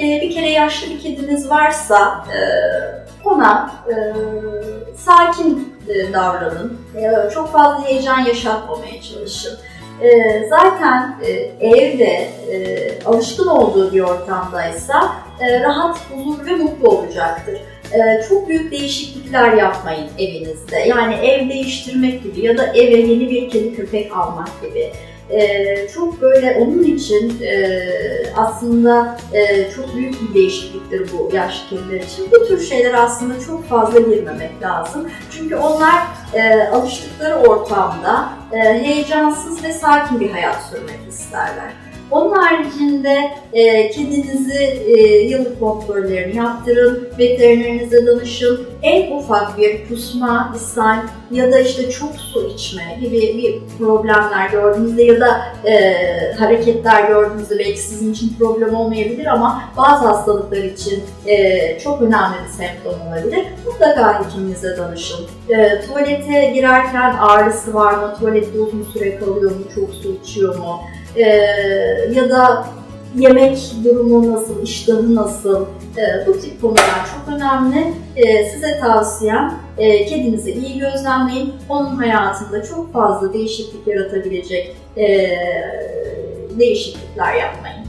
E, bir kere yaşlı bir kediniz varsa e, ona e, sakin e, davranın. Çok fazla heyecan yaşatmamaya çalışın. Zaten evde alışkın olduğu bir ortamdaysa rahat, huzurlu ve mutlu olacaktır. E, çok büyük değişiklikler yapmayın evinizde. Yani ev değiştirmek gibi ya da eve yeni bir kedi köpek almak gibi. E, çok böyle onun için e, aslında çok büyük bir değişikliktir bu yaşlı kediler için. Bu tür şeyler aslında çok fazla girmemek lazım. Çünkü onlar e, alıştıkları ortamda e, heyecansız ve sakin bir hayat sürmek isterler. Onun haricinde e, kedinizi e, yıllık kontrollerini yaptırın, veterinerinize danışın. En ufak bir kusma, ishal ya da işte çok su içme gibi bir problemler gördüğünüzde ya da e, hareketler gördüğünüzde belki sizin için problem olmayabilir ama bazı hastalıklar için e, çok önemli bir semptom olabilir. Mutlaka hekiminize danışın. E, tuvalete girerken ağrısı var mı? Tuvalette uzun süre kalıyor mu? Çok su içiyor mu? Ee, ya da yemek durumu nasıl, iştahı nasıl, Ee, bu tip konular çok önemli. Ee, size tavsiyem e, kedinizi iyi gözlemleyin. Onun hayatında çok fazla değişiklik yaratabilecek e, değişiklikler yapmayın.